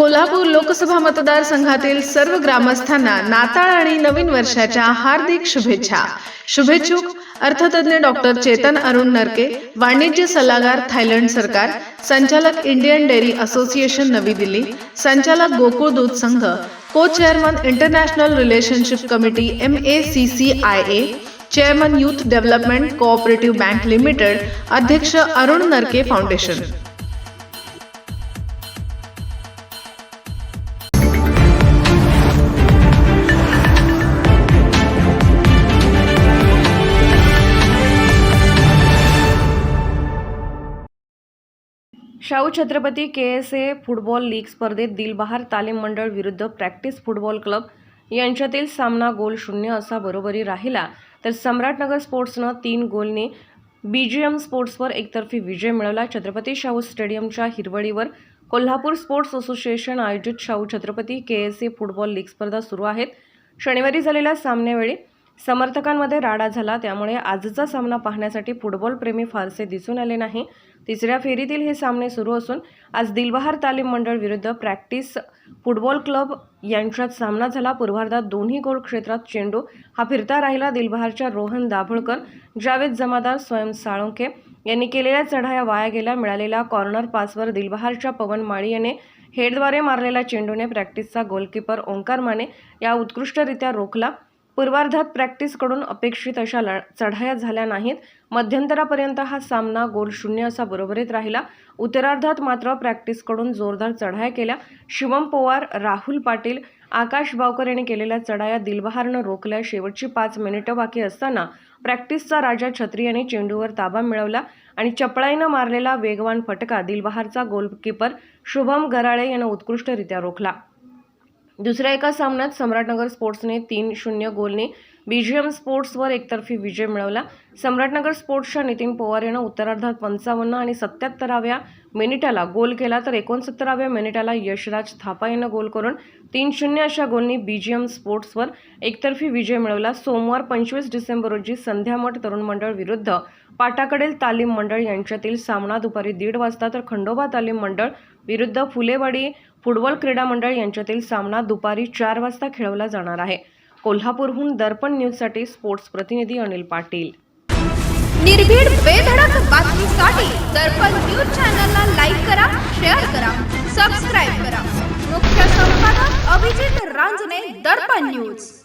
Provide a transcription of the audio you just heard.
कोल्हापूर लोकसभा मतदारसंघातील सर्व ग्रामस्थांना नाताळ आणि नवीन वर्षाच्या हार्दिक शुभेच्छा. शुभेच्छुक अर्थतज्ञ डॉक्टर चेतन अरुण नरके वाणिज्य सल्लागार थायलंड सरकार संचालक इंडियन डेअरी असोसिएशन नवी दिल्ली संचालक गोकुळ दूध संघ को chairman International Relationship Committee M A C C I A chairman Youth Development Cooperative Bank Limited अध्यक्ष Arun Narke Foundation. Shahu Chhatrapati K S A football league स्पर्धेत दिलबहार तालीम मंडळ विरुद्ध प्रॅक्टिस फुटबॉल क्लब यांच्यातील सामना गोल शून्य असा बरोबरी राहिला. तर सम्राटनगर स्पोर्ट्सनं तीन गोलने बीजीएम स्पोर्ट्सवर एकतर्फी विजय मिळवला. छत्रपती शाहू स्टेडियमच्या हिरवळीवर कोल्हापूर स्पोर्ट्स असोसिएशन आयोजित Shahu Chhatrapati K S A football league स्पर्धा सुरू आहेत. शनिवारी झालेल्या सामन्यावेळी समर्थकांमध्ये राडा झाला. त्यामुळे आजचा सामना पाहण्यासाठी फुटबॉलप्रेमी फारसे दिसून आले नाही. तिसऱ्या फेरीतील हे सामने सुरू असून आज दिलबहार तालीम मंडळ विरुद्ध प्रॅक्टिस फुटबॉल क्लब यांच्यात सामना झाला. पूर्वार्धात दोन्ही गोल क्षेत्रात चेंडू हा फिरता राहिला. दिलबहारच्या रोहन दाभोळकर जावेद जमादार स्वयं साळुंखे यांनी केलेल्या चढाया वाया गेल्या. मिळालेल्या कॉर्नर पासवर दिलबहारच्या पवन माळी याने हेडद्वारे मारलेल्या चेंडूने प्रॅक्टिसचा गोलकीपर ओंकार माने या उत्कृष्टरित्या रोखला. पूर्वार्धात प्रॅक्टिसकडून अपेक्षित अशा ल चढाया झाल्या नाहीत. मध्यंतरापर्यंत हा सामना गोल शून्य असा बरोबरीत राहिला. उत्तरार्धात मात्र प्रॅक्टिसकडून जोरदार चढाया केल्या. शिवम पोवार राहुल पाटील आकाश बावकर यांनी केलेल्या चढाया दिलबहारनं रोखल्या. शेवटची पाच मिनिटं बाकी असताना प्रॅक्टिसचा राजा छत्री यांनी चेंडूवर ताबा मिळवला आणि चपळाईनं मारलेला वेगवान फटका दिलबहारचा गोलकीपर शुभम गराळे यानं उत्कृष्टरित्या रोखला. दुसऱ्या एका सामन्यात सम्राटनगर स्पोर्ट्सने तीन शून्य गोलने बीजीएम स्पोर्ट्सवर एकतर्फी विजय मिळवला. सम्राटनगर स्पोर्ट्सच्या नितीन पवार यानं उत्तरार्धात पंचावन्न आणि सत्याहत्तराव्या मिनिटाला गोल केला तर एकोणसत्तराव्या मिनिटाला यशराज थापा यानं गोल करून तीन शून्य अशा गोलनी बीजीएम स्पोर्ट्सवर एकतर्फी विजय मिळवला. सोमवार पंचवीस डिसेंबर रोजी संध्यामठ तरुण मंडळ विरुद्ध पाटाकडील तालीम मंडळ यांच्यातील सामना दुपारी दीड वाजता तर खंडोबा तालीम मंडळ विरुद्ध फुलेवाडी फुटबॉल क्रीडा मंडळ यांच्यातील सामना दुपारी चार वाजता खेळवला जाणार आहे. कोल्हापूरहून दर्पण न्यूजसाठी स्पोर्ट्स प्रतिनिधी अनिल पाटील. निर्भीड बेधडक बातमीसाठी दर्पण न्यूज चॅनलला लाईक करा शेअर करा सबस्क्राईब करा. मुख्य संपादक अभिजित रांजणे दर्पण न्यूज.